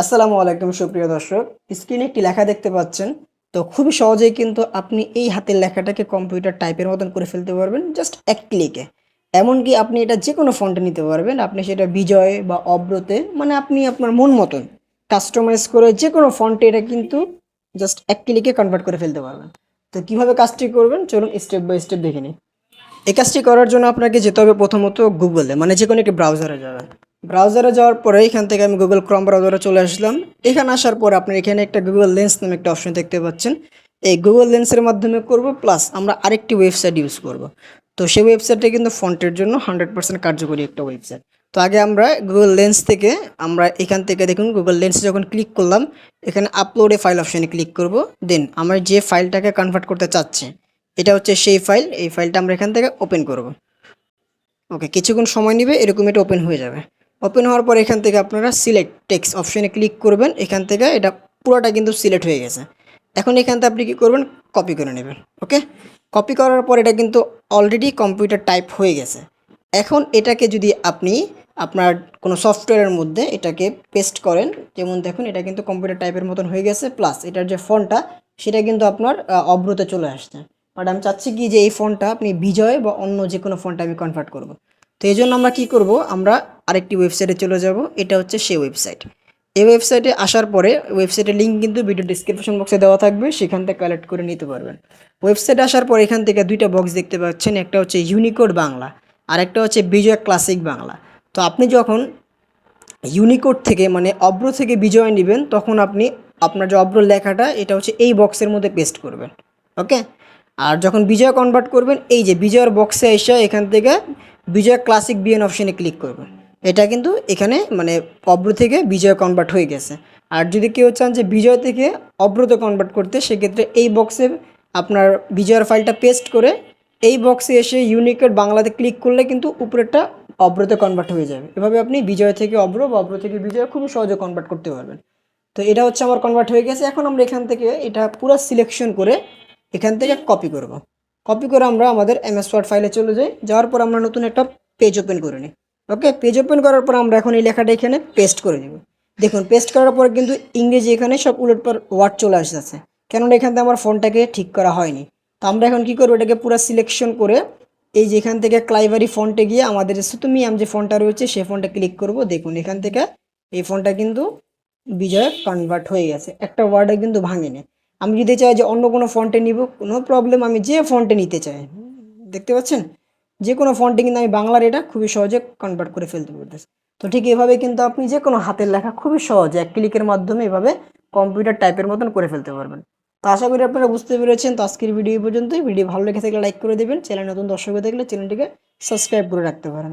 আসসালামু আলাইকুম, সুপ্রিয় দর্শক। স্ক্রিনে একটি লেখা দেখতে পাচ্ছেন। তো খুবই সহজেই কিন্তু আপনি এই হাতের লেখাটাকে কম্পিউটার টাইপের মতন করে ফেলতে পারবেন, জাস্ট এক ক্লিকে। এমনকি আপনি এটা যে কোনো ফন্টে নিতে পারবেন। আপনি সেটা বিজয় বা অব্রতে মানে আপনি আপনার মন মতন কাস্টমাইজ করে যে কোনো ফন্টে এটা কিন্তু জাস্ট এক ক্লিকে কনভার্ট করে ফেলতে পারবেন। তো কীভাবে কাজটি করবেন? চলুন স্টেপ বাই স্টেপ দেখে নিই। এই কাজটি করার জন্য আপনাকে যেতে হবে প্রথমত গুগলে মানে যে কোনো একটি ব্রাউজারে যাবেন। ব্রাউজারে যাওয়ার পরে এখান থেকে আমি গুগল ক্রম ব্রাউজারে চলে আসলাম। এখানে আসার পর আপনি এখানে একটা গুগল লেন্স নামে একটা অপশন দেখতে পাচ্ছেন। এই গুগল লেন্সের মাধ্যমে করব প্লাস আমরা আরেকটি ওয়েবসাইট ইউজ করব। তো সেই ওয়েবসাইটটা কিন্তু ফন্টের জন্য হান্ড্রেড পার্সেন্ট কার্যকরী একটা ওয়েবসাইট তো আগে আমরা গুগল লেন্স থেকে, আমরা এখান থেকে দেখুন গুগল লেন্সে যখন ক্লিক করলাম, এখানে আপলোডে ফাইল অপশানে ক্লিক করব। দেন আমরা যে ফাইলটাকে কনভার্ট করতে চাচ্ছি, এটা হচ্ছে সেই ফাইল এই ফাইলটা আমরা এখান থেকে ওপেন করব। ওকে কিছুক্ষণ সময় নেবে, এরকম এটা ওপেন হয়ে যাবে। ওপেন হওয়ার পর এখান থেকে আপনারা সিলেক্ট টেক্সট অপশানে ক্লিক করবেন। এখান থেকে এটা পুরোটা কিন্তু সিলেক্ট হয়ে গেছে। এখন এখান থেকে আপনি কী করবেন? কপি করে নেবেন ওকে কপি করার পর এটা কিন্তু অলরেডি কম্পিউটার টাইপ হয়ে গেছে। এখন এটাকে যদি আপনি আপনার কোনো সফটওয়্যারের মধ্যে এটাকে পেস্ট করেন, যেমন দেখুন, এটা কিন্তু কম্পিউটার টাইপের মতন হয়ে গেছে। প্লাস এটার যে ফোনটা সেটা কিন্তু আপনার অব্রতে চলে আসছে। বাট আমি চাচ্ছি কি যে এই ফোনটা আপনি বিজয় বা অন্য যে কোনো ফোনটা আমি কনভার্ট করব। তো এই জন্য আমরা কি করব? আমরা আরেকটি ওয়েবসাইটে চলে যাব। এটা হচ্ছে সেই ওয়েবসাইট এই ওয়েবসাইটে আসার পরে ওয়েবসাইটের লিঙ্ক কিন্তু ভিডিও ডিসক্রিপশন বক্সে দেওয়া থাকবে। সেখান থেকে কালেক্ট করে নিতে পারবেন। ওয়েবসাইটে আসার পর এখান থেকে দুইটা বক্স দেখতে পাচ্ছেন। একটা হচ্ছে ইউনিকোড বাংলা আর একটা হচ্ছে বিজয় ক্লাসিক বাংলা। তো আপনি যখন ইউনিকোড থেকে মানে অব্র থেকে বিজয় নেবেন, তখন আপনি আপনার যে অব্র লেখাটা, এটা হচ্ছে এই বক্সের মধ্যে পেস্ট করবেন। ওকে আর যখন বিজয় কনভার্ট করবেন, এই যে বিজয়ের বক্সে এসে এখান থেকে বিজয় ক্লাসিক বিএন অপশানে ক্লিক করবেন। এটা কিন্তু এখানে মানে অব্র থেকে বিজয় কনভার্ট হয়ে গেছে। আর যদি কেউ চান যে বিজয় থেকে অব্রতে কনভার্ট করতে, সেক্ষেত্রে এই বক্সে আপনার বিজয়ের ফাইলটা পেস্ট করে এই বক্সে এসে ইউনিকেড বাংলাতে ক্লিক করলে কিন্তু উপরেরটা অব্রতে কনভার্ট হয়ে যাবে। এভাবে আপনি বিজয় থেকে অব্র বা অব্র থেকে বিজয় খুব সহজে কনভার্ট করতে পারবেন। তো এটা হচ্ছে আমার কনভার্ট হয়ে গেছে। এখন আমরা এখান থেকে এটা পুরো সিলেকশন করে এখান থেকে কপি করব। কপি করে আমরা আমাদের এমএস ওয়ার্ড ফাইলে চলে যাই। যাওয়ার পর আমরা নতুন একটা পেজ ওপেন করে নিই। ওকে পেজ ওপেন করার পর আমরা এখন এই লেখাটা এখানে পেস্ট করে দেব দেখুন পেস্ট করার পর কিন্তু ইংরেজি এখানে সব উলট পর ওয়ার্ড চলে আসতেছে। কেননা এখান থেকে আমার ফোনটাকে ঠিক করা হয়নি। তো আমরা এখন কি করব, এটাকে পুরো সিলেকশন করে এই যে এখান থেকে ক্লাইভারি ফন্টে গিয়ে আমাদের সুতুমিয়াম যে ফোনটা রয়েছে, সেই ফোনটা ক্লিক করব। দেখুন, এখান থেকে এই ফোনটা কিন্তু বিজয় কনভার্ট হয়ে গেছে। একটা ওয়ার্ডে কিন্তু ভাঙেনি। আমি যদি চাই যে অন্য কোনো ফন্টে নিব, কোনো প্রবলেম আমি যে ফন্টে নিতে চাই। দেখতে পাচ্ছেন? যে কোনো ফন্টে কিন্তু আমি বাংলার এটা খুবই সহজে কনভার্ট করে ফেলতে পারতেছি। তো ঠিক এভাবে কিন্তু আপনি যে কোনো হাতের লেখা খুবই সহজে এক ক্লিকের মাধ্যমে এভাবে কম্পিউটার টাইপের মতন করে ফেলতে পারবেন। তো আশা করি আপনারা বুঝতে পেরেছেন। তো আজকের ভিডিও পর্যন্তই। ভিডিও ভালো লেগে থাকলে লাইক করে দেবেন। চ্যানেল নতুন দর্শক দেখলে চ্যানেলটিকে সাবস্ক্রাইব করে রাখতে পারেন।